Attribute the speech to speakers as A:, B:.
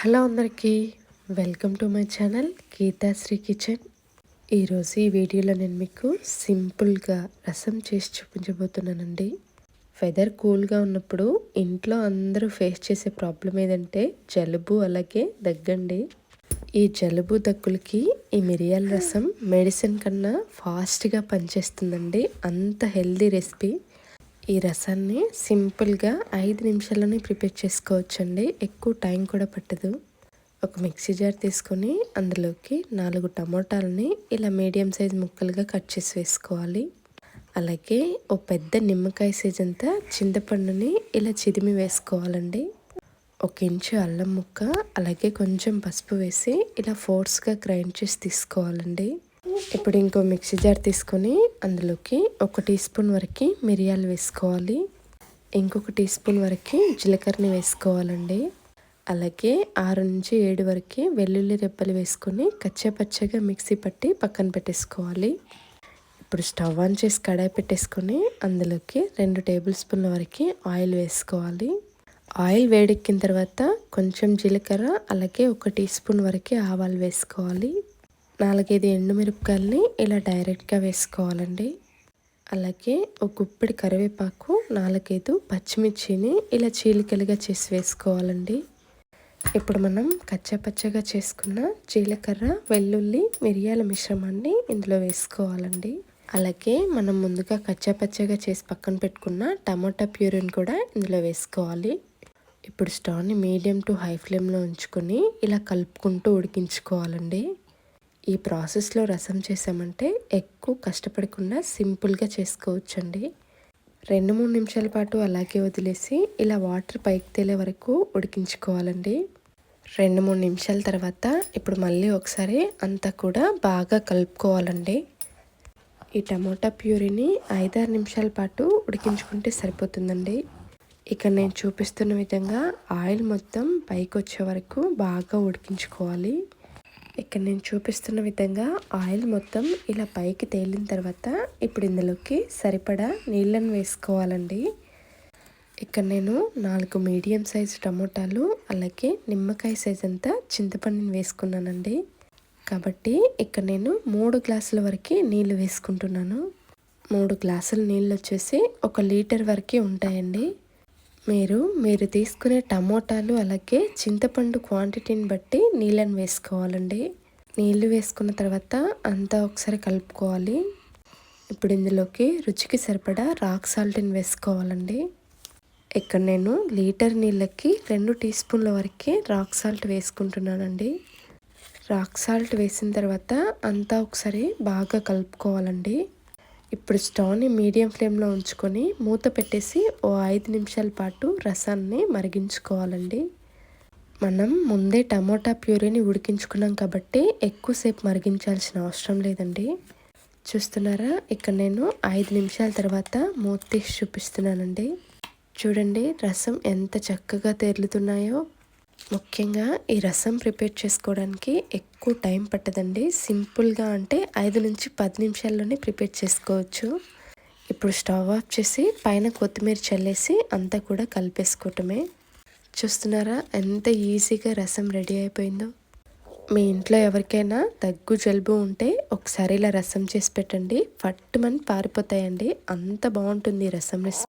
A: Hello అందరికీ welcome to my channel Geethasri kitchen. ఈరోజు ఈ వీడియోలో నేను మీకు సింపుల్గా రసం చేసి చూపించబోతున్నానండి. వెదర్ కూల్గా ఉన్నప్పుడు ఇంట్లో అందరూ ఫేస్ చేసే ప్రాబ్లం ఏదంటే జలుబు అలాగే దగ్గండి. ఈ జలుబు దగ్గులకి ఈ మిరియాల రసం మెడిసిన్ కన్నా ఫాస్ట్గా పనిచేస్తుందండి. అంత హెల్దీ రెసిపీ. ఈ రసాన్ని సింపుల్గా ఐదు నిమిషాల్లోనే ప్రిపేర్ చేసుకోవచ్చండి. ఎక్కువ టైం కూడా పట్టదు. ఒక మిక్సీ జార్ తీసుకొని అందులోకి నాలుగు టమోటాలని ఇలా మీడియం సైజ్ ముక్కలుగా కట్ చేసి వేసుకోవాలి. అలాగే ఒక పెద్ద నిమ్మకాయ సైజ్ అంతా చింతపండుని ఇలా చిదిమి వేసుకోవాలండి. ఒక ఇంచు అల్లం ముక్క అలాగే కొంచెం పసుపు వేసి ఇలా ఫోర్స్గా గ్రైండ్ చేసి తీసుకోవాలండి. ఇప్పుడు ఇంకో మిక్సీ జార్ తీసుకొని అందులోకి ఒక టీ స్పూన్ వరకు మిరియాలు వేసుకోవాలి. ఇంకొక టీ స్పూన్ వరకు జీలకర్రని వేసుకోవాలండి. అలాగే ఆరు నుంచి ఏడు వరకు వెల్లుల్లి రెబ్బలు వేసుకొని కచ్చపచ్చగా మిక్సీ పట్టి పక్కన పెట్టేసుకోవాలి. ఇప్పుడు స్టవ్ ఆన్ చేసి కడాయి పెట్టేసుకొని అందులోకి రెండు టేబుల్ స్పూన్ల వరకు ఆయిల్ వేసుకోవాలి. ఆయిల్ వేడెక్కిన తర్వాత కొంచెం జీలకర్ర అలాగే ఒక టీ స్పూన్ వరకు ఆవాలు వేసుకోవాలి. నాలుగైదు ఎండుమిరపకాయలని ఇలా డైరెక్ట్గా వేసుకోవాలండి. అలాగే ఒక గుప్పిడి కరివేపాకు నాలుగైదు పచ్చిమిర్చిని ఇలా చీలికలుగా చేసి వేసుకోవాలండి. ఇప్పుడు మనం కచ్చాపచ్చగా చేసుకున్న జీలకర్ర వెల్లుల్లి మిరియాల మిశ్రమాన్ని ఇందులో వేసుకోవాలండి. అలాగే మనం ముందుగా కచ్చాపచ్చగా చేసి పక్కన పెట్టుకున్న టమాటా ప్యూరిని కూడా ఇందులో వేసుకోవాలి. ఇప్పుడు స్టవ్ని మీడియం టు హై ఫ్లేమ్లో ఉంచుకొని ఇలా కలుపుకుంటూ ఉడికించుకోవాలండి. ఈ ప్రాసెస్లో రసం చేసామంటే ఎక్కువ కష్టపడకుండా సింపుల్గా చేసుకోవచ్చండి. రెండు మూడు నిమిషాల పాటు అలాగే వదిలేసి ఇలా వాటర్ పైకి తేలే వరకు ఉడికించుకోవాలండి. రెండు మూడు నిమిషాల తర్వాత ఇప్పుడు మళ్ళీ ఒకసారి అంతా కూడా బాగా కలుపుకోవాలండి. ఈ టమోటా ప్యూరీని ఐదారు నిమిషాల పాటు ఉడికించుకుంటే సరిపోతుందండి. ఇక్కడ నేను చూపిస్తున్న విధంగా ఆయిల్ మొత్తం పైకి వచ్చే వరకు బాగా ఉడికించుకోవాలి. ఇక్కడ నేను చూపిస్తున్న విధంగా ఆయిల్ మొత్తం ఇలా పైకి తేలిన తర్వాత ఇప్పుడు ఇందులోకి సరిపడా నీళ్ళను వేసుకోవాలండి. ఇక్కడ నేను నాలుగు మీడియం సైజ్ టమోటాలు అలాగే నిమ్మకాయ సైజ్ అంతా చింతపండుని వేసుకున్నానండి. కాబట్టి ఇక్కడ నేను మూడు గ్లాసుల వరకు నీళ్ళు వేసుకుంటున్నాను. మూడు గ్లాసుల నీళ్ళు వచ్చేసి ఒక లీటర్ వరకు ఉంటాయండి. మీరు మీరు తీసుకునే టమోటాలు అలాగే చింతపండు క్వాంటిటీని బట్టి నీళ్ళని వేసుకోవాలండి. నీళ్ళు వేసుకున్న తర్వాత అంతా ఒకసారి కలుపుకోవాలి. ఇప్పుడు ఇందులోకి రుచికి సరిపడా రాక్ సాల్ట్ని వేసుకోవాలండి. ఇక్కడ నేను లీటర్ నీళ్ళకి రెండు టీ స్పూన్ల వరకే రాక్ సాల్ట్ వేసుకుంటున్నానండి. రాక్ సాల్ట్ వేసిన తర్వాత అంతా ఒకసారి బాగా కలుపుకోవాలండి. ఇప్పుడు స్టవ్ని మీడియం ఫ్లేమ్లో ఉంచుకొని మూత పెట్టేసి ఓ ఐదు నిమిషాల పాటు రసాన్ని మరిగించుకోవాలండి. మనం ముందే టమోటా ప్యూరీని ఉడికించుకున్నాం కాబట్టి ఎక్కువసేపు మరిగించాల్సిన అవసరం లేదండి. చూస్తున్నారా? ఇక్కడ నేను ఐదు నిమిషాల తర్వాత మూత తీసి చూపిస్తున్నానండి. చూడండి రసం ఎంత చక్కగా తేలుతున్నాయో. ముఖ్యంగా ఈ రసం ప్రిపేర్ చేసుకోవడానికి ఎక్కువ టైం పట్టదండి. సింపుల్గా అంటే ఐదు నుంచి పది నిమిషాల్లోనే ప్రిపేర్ చేసుకోవచ్చు. ఇప్పుడు స్టవ్ ఆఫ్ చేసి పైన కొత్తిమీర చల్లేసి అంతా కూడా కలిపేసుకోవటమే. చూస్తున్నారా ఎంత ఈజీగా రసం రెడీ అయిపోయిందో. మీ ఇంట్లో ఎవరికైనా దగ్గు జలుబు ఉంటే ఒకసారి ఇలా రసం చేసి పెట్టండి. ఫట్టుమని పారిపోతాయండి. అంత బాగుంటుంది రసం రెసిపీ.